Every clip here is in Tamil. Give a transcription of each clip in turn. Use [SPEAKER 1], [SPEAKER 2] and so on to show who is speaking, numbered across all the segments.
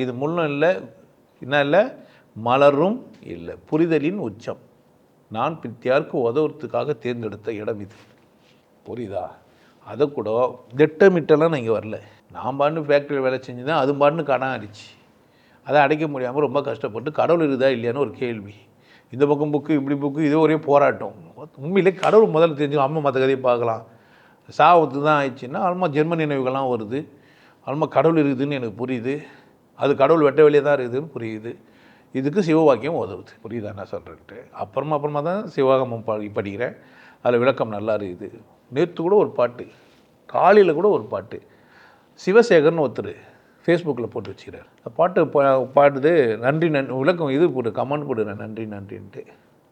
[SPEAKER 1] இது முள்ளும் இல்லை என்ன இல்லை மலரும் இல்லை. புரிதலின் உச்சம். நான் பித்தியாருக்கு உதவுறதுக்காக தேர்ந்தெடுத்த இடம் இது. புரியுதா? அதை கூட திட்டமிட்டெல்லாம் நான் இங்கே வரல. நான் பாண்டு ஃபேக்ட்ரியில் வேலை செஞ்சு தான் அது பாண்டு கடன் ஆயிடுச்சு. அதை அடைக்க முடியாமல் ரொம்ப கஷ்டப்பட்டு கடவுள் இருக்குதா இல்லையான்னு ஒரு கேள்வி. இந்த பக்கம் புக்கு இப்படி புக்கு இது ஒரே போராட்டம். உண்மையிலே கடவுள் முதல்ல தெரிஞ்சு அம்மா மற்ற கதையை பார்க்கலாம். சாவத்து தான் ஆயிடுச்சுன்னா அல்மா ஜென்ம நினைவுகள்லாம் வருது. அல்மா கடவுள் இருக்குதுன்னு எனக்கு புரியுது. அது கடவுள் வெட்ட வெளியே தான் இருக்குதுன்னு புரியுது. இதுக்கு சிவவாக்கியம் உதவுது. புரியுதா நான் சொல்கிறேன்ட்டு அப்புறமா அப்புறமா தான் சிவகாமம் படி படிக்கிறேன். அதில் விளக்கம் நல்லா இருக்குது. நேற்று கூட ஒரு பாட்டு. காலையில் கூட ஒரு பாட்டு. சிவசேகர்னு ஒருத்தர் ஃபேஸ்புக்கில் போட்டு வச்சுக்கிறார். அந்த பாட்டு பா- பாடுது நன்றி நன்றி விளக்கம் இது போட்டு கமெண்ட் போடுறேன் நன்றி நன்றின்ட்டு.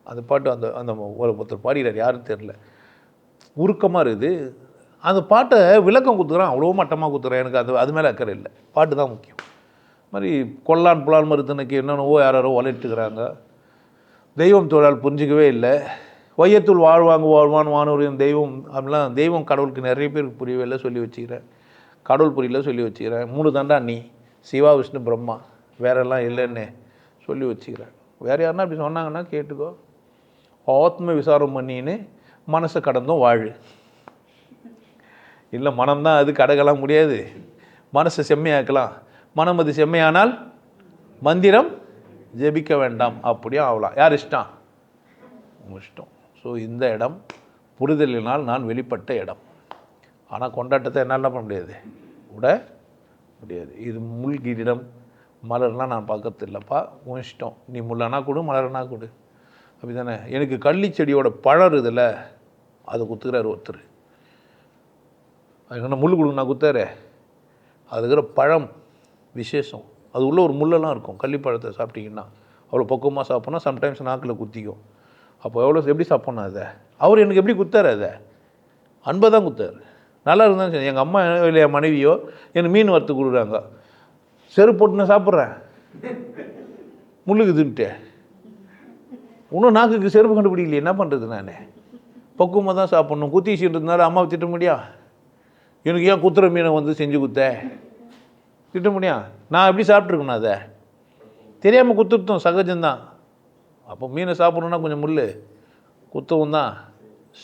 [SPEAKER 1] அந்த பாட்டு அந்த அந்த ஒரு ஒருத்தர் பாடிக்கிறார் யாரும் தெரில உருக்கமாக இருக்குது. அந்த பாட்டை விளக்கம் கொடுத்துக்கிறான். அவ்வளோ மட்டமாக கொடுத்துறேன் எனக்கு அது அது மேலே அக்கறை இல்லை. பாட்டு தான் முக்கியம். மாதிரி கொல்லான் புலான் மருத்துவனுக்கு என்னென்னவோ யாரோ வளர்த்துக்கிறாங்க தெய்வம் தொழிலால் புரிஞ்சிக்கவே இல்லை. வையத்துள் வாழ்வாங்க வாழ்வான் வானூரின் தெய்வம் அப்படிலாம் தெய்வம் கடவுளுக்கு நிறைய பேருக்கு புரியவே இல்லை சொல்லி வச்சுக்கிறேன். கடவுள் புரியல சொல்லி வச்சுக்கிறேன். மூணு தாண்டா நீ சிவா விஷ்ணு பிரம்மா வேறெல்லாம் இல்லைன்னு சொல்லி வச்சுக்கிறேன். வேறு யாருன்னா அப்படி சொன்னாங்கன்னா கேட்டுக்கோ. ஆத்ம விசாரம் பண்ணின்னு மனசை கடந்தும் வாழு. இல்லை மனம்தான் அது கடக்கலாம் முடியாது. மனசை செம்மையாக்கலாம். மனம் அது செம்மையானால் மந்திரம் ஜெபிக்க வேண்டாம். அப்படியும் ஆகலாம் யார் இஷ்டம்? உங்கள் இஷ்டம். ஸோ இந்த இடம் புரிதலினால் நான் வெளிப்பட்ட இடம். ஆனால் கொண்டாட்டத்தை என்னால் பண்ண முடியாது? விட முடியாது. இது முள் கிரீடம். மலர்லாம் நான் பார்க்கறது இல்லைப்பா உன் இஷ்டம். நீ முள்ளனா கொடு மலர்னா கொடு. அப்படி தானே எனக்கு கள்ளி செடியோட பழம் இதில் அதை குத்துக்கிறார் ஒருத்தர். அதுக்கு என்ன முள் கொடுங்க நான் குத்தாரு அது இருக்கிற பழம். விசேஷம். அது உள்ள ஒரு முள்ளெல்லாம் இருக்கும். கள்ளிப்பழத்தை சாப்பிட்டீங்கன்னா அவ்வளோ பக்குவமாக சாப்பிட்னா சம்டைம்ஸ் நாக்கில் குத்திக்கும். அப்போ எவ்வளோ எப்படி சாப்பிட்ணும் அதை? அவர் எனக்கு எப்படி குத்தாரு அதை? அன்பை தான் குத்தாரு. நல்லா இருந்தாலும் சரி. எங்கள் அம்மா இல்லை என் மனைவியோ எனக்கு மீன் வறுத்து கொடுக்குறாங்க. செருப்பு போட்டு நான் சாப்பிட்றேன். முள்ளுக்குதுன்ட்டு. இன்னும் நாக்குக்கு செருப்பு கண்டுபிடிக்கலையே என்ன பண்ணுறது நான்? பக்குவமாக தான் சாப்பிட்ணும். குத்தி இருந்தாலும் அம்மாவை திட்ட முடியா? எனக்கு ஏன் குத்துற மீனை வந்து செஞ்சு குத்த? திட்ட முடியும் நான் எப்படி சாப்பிட்ருக்கணும் அதை? தெரியாமல் குத்துட்டோம் சகஜம்தான். அப்போ மீனை சாப்பிட்ணுன்னா கொஞ்சம் முள் குத்தவும் தான்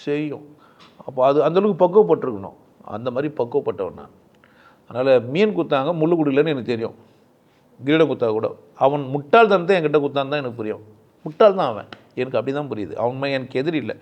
[SPEAKER 1] செய்யும். அப்போ அது அந்தளவுக்கு பக்குவப்பட்டிருக்கணும். அந்த மாதிரி பக்குவப்பட்டவன் நான். அதனால் மீன் குத்தாங்க முள் குடிக்கலன்னு எனக்கு தெரியும். கிரீடம் குத்தா கூட. அவன் முட்டாள்தனத்தை என்கிட்ட குத்தான் தான் எனக்கு புரியும். முட்டாள் தான் அவன். எனக்கு அப்படி தான் புரியுது. அவன் எனக்கு எதிரி இல்லை.